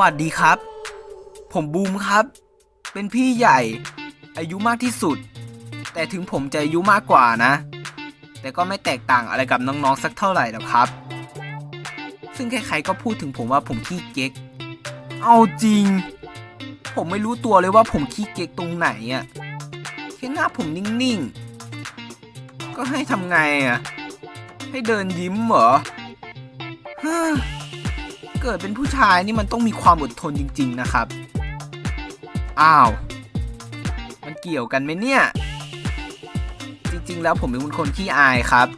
วัสดีครับ ผมบูมครับ เป็นพี่ใหญ่ อายุมากที่สุด แต่ถึงผมจะอายุมากกว่านะ แต่ก็ไม่แตกต่างอะไรกับน้องๆสักเท่าไหร่หรอกครับ ซึ่งใครๆก็พูดถึงผมว่าผมขี้เก๊ก เอาจริง ผมไม่รู้ตัวเลยว่าผมขี้เก๊กตรงไหนอะ่ะแค่หน้าผมนิ่งๆ ก็ให้ทำไงอะ่ะให้เดินยิ้มเหรอฮ่า เกิดเป็นผู้ชายนี่มันต้องมีความอดทนจริง ๆ นะครับ อ้าว มันเกี่ยวกันไหมเนี่ย จริง ๆ แล้วผมเป็นคนขี้อายครับ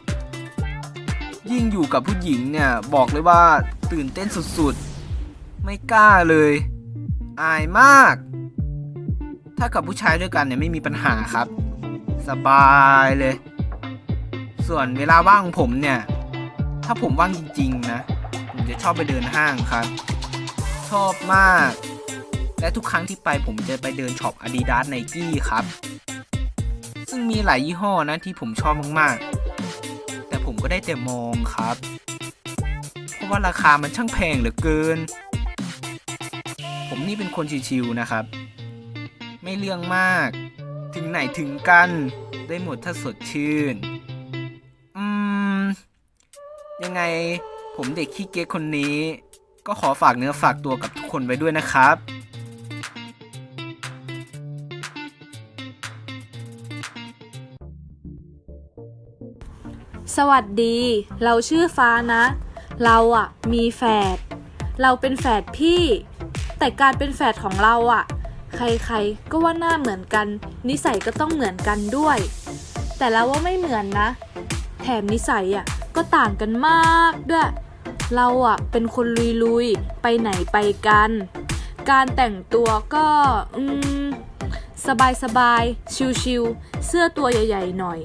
ยิ่งอยู่กับผู้หญิงเนี่ย บอกเลยว่าตื่นเต้นสุดๆ ไม่กล้าเลย อายมาก ถ้ากับผู้ชายด้วยกันเนี่ยไม่มีปัญหาครับ สบายเลย ส่วนเวลาว่างผมเนี่ย ถ้าผมว่างจริง ๆ นะ จะชอบไปเดินห้างครับ ชอบมาก และทุกครั้งที่ไปผมจะไปเดินช็อป Adidas Nike ครับ ซึ่งมีหลายยี่ห้อนะที่ผมชอบมากๆ แต่ผมก็ได้แต่มองครับ เพราะว่าราคามันช่างแพงเหลือเกิน ผมนี่เป็นคนชิวๆนะครับ ไม่เรื่องมาก ถึงไหนถึงกัน ได้หมดถ้าสดชื่น อืม ยังไง ผมเด็กขี้เก๊กคนนี้ ก็ขอฝากเนื้อฝากตัวกับทุกคนไว้ด้วยนะครับสวัสดี เราชื่อฟ้านะ เราอะมีแฝด เราเป็นแฝดพี่ แต่การเป็นแฝดของเราอะใครๆ ก็ว่าหน้าเหมือนกัน นิสัยก็ต้องเหมือนกันด้วย แต่เราว่าไม่เหมือนนะ แถมนิสัยอะก็ต่างกันมากด้วย เราอะเป็นคนลุยๆ ไปไหนไปกัน การแต่งตัวก็อืมสบายๆชิวๆเสื้อตัวใหญ่ๆหน่อย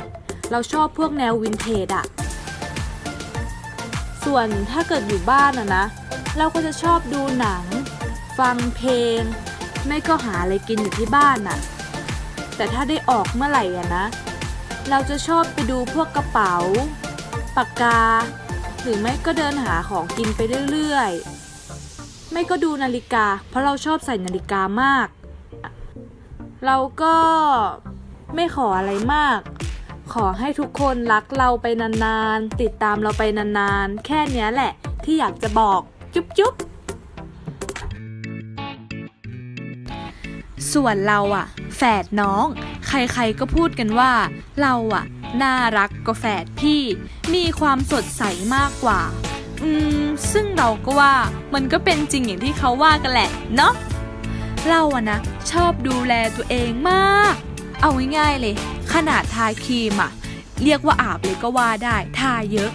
เราชอบพวกแนววินเทจอะส่วนถ้าเกิดอยู่บ้านอะนะ เราก็จะชอบดูหนัง ฟังเพลง ไม่ก็หาอะไรกินอยู่ที่บ้านอะแต่ถ้าได้ออกเมื่อไหร่อะนะ เราจะชอบไปดูพวกกระเป๋า ปากกา หรือไม่ก็เดินหาของกินไปเรื่อยๆ ไม่ก็ดูนาฬิกา เพราะเราชอบใส่นาฬิกามาก เราก็ไม่ขออะไรมาก ขอให้ทุกคนรักเราไปนานๆ ติดตามเราไปนานๆ แค่เนี้ยแหละที่อยากจะบอกจุ๊บจุ๊บส่วนเราอะแฝดน้อง ใครๆก็พูดกันว่าเราอะ น่ารักกว่าแฝดพี่ มีความสดใสมากกว่า อืม ซึ่งเราก็ว่ามันก็เป็นจริงอย่างที่เขาว่ากันแหละเนาะเราอะนะ ชอบดูแลตัวเองมาก เอาง่ายๆเลย ขนาดทาครีมอะเรียกว่าอาบเลยก็ว่าได้ทาเยอะ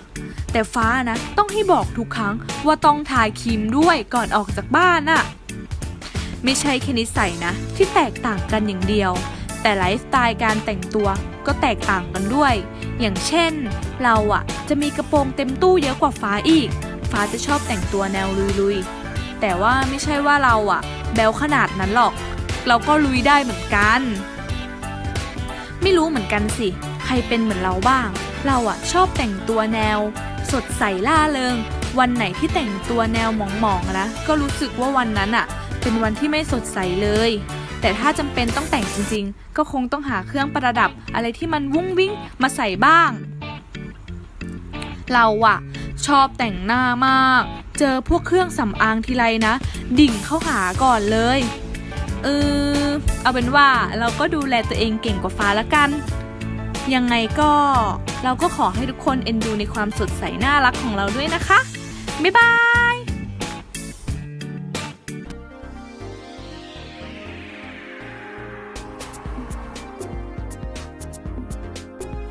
แต่ฟ้านะ ต้องให้บอกทุกครั้งว่าต้องทาครีมด้วยก่อนออกจากบ้านอะไม่ใช่แค่นิสัยนะ ที่แตกต่างกันอย่างเดียว แต่ไลฟ์สไตล์การแต่งตัวก็แตกต่างกันด้วย อย่างเช่น เราอะจะมีกระโปรงเต็มตู้เยอะกว่าฟ้าอีก ฟ้าจะชอบแต่งตัวแนวลุยๆ แต่ว่าไม่ใช่ว่าเราอะแบลขนาดนั้นหรอก เราก็ลุยได้เหมือนกัน ไม่รู้เหมือนกันสิ ใครเป็นเหมือนเราบ้าง เราอะชอบแต่งตัวแนว สดใสล่าเริง วันไหนที่แต่งตัวแนวหมองๆนะ ก็รู้สึกว่าวันนั้นอะเป็นวันที่ไม่สดใสเลย แต่ถ้าจำเป็นต้องแต่งจริงๆ ก็คงต้องหาเครื่องประดับอะไรที่มันวุ้งวิ่งมาใส่บ้าง เราอะชอบแต่งหน้ามาก เจอพวกเครื่องสำอางทีไรนะ ดิ่งเข้าหาก่อนเลยเออเอาเป็นว่าเราก็ดูแลตัวเองเก่งกว่าฟ้าละกัน ยังไงก็เราก็ขอให้ทุกคนเอ็นดูในความสดใสน่ารักของเราด้วยนะคะ บ๊ายบาย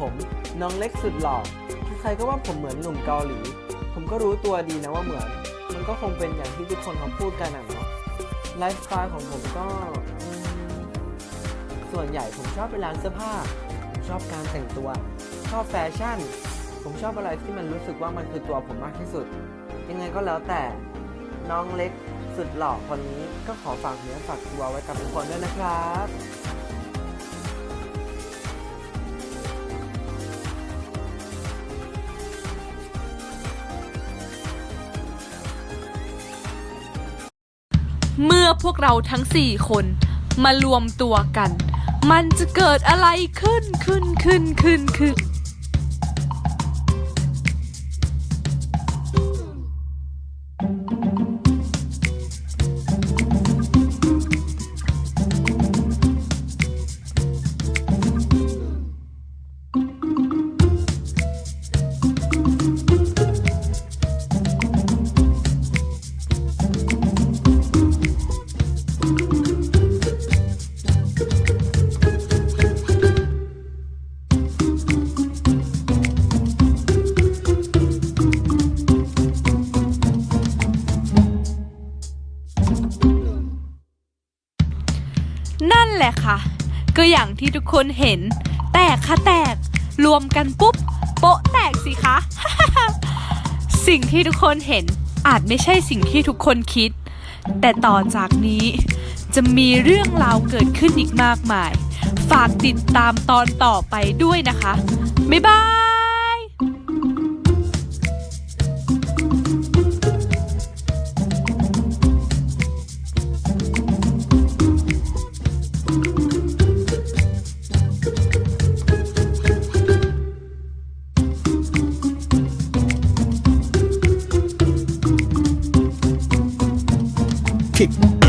ผม น้องเล็กสุดหล่อใครก็ว่าผมเหมือนหนุ่มเกาหลี ผมก็รู้ตัวดีนะว่าเหมือน มันก็คงเป็นอย่างที่ทุกคนเขาพูดกันอะเนาะไลฟ์สไตล์ของผมก็ ส่วนใหญ่ผมชอบไปร้านเสื้อผ้า ชอบการแต่งตัว ชอบแฟชั่น ผมชอบอะไรที่มันรู้สึกว่ามันคือตัวผมมากที่สุด ยังไงก็แล้วแต่น้องเล็กสุดหล่อคนนี้ก็ขอฝากเนื้อฝากตัวไว้กับทุกคนด้วยนะครับ เมื่อพวกเราทั้งสี่คนมารวมตัวกัน มันจะเกิดอะไรขึ้นขึ้นขึ้นขึ้นขึ้น นั่นแหละค่ะ ก็อย่างที่ทุกคนเห็น แตกค่ะแตก รวมกันปุ๊บ โป๊ะแตกสิคะ สิ่งที่ทุกคนเห็นอาจไม่ใช่สิ่งที่ทุกคนคิด แต่ต่อจากนี้จะมีเรื่องราวเกิดขึ้นอีกมากมาย ฝากติดตามตอนต่อไปด้วยนะคะ บ๊ายบาย ผิด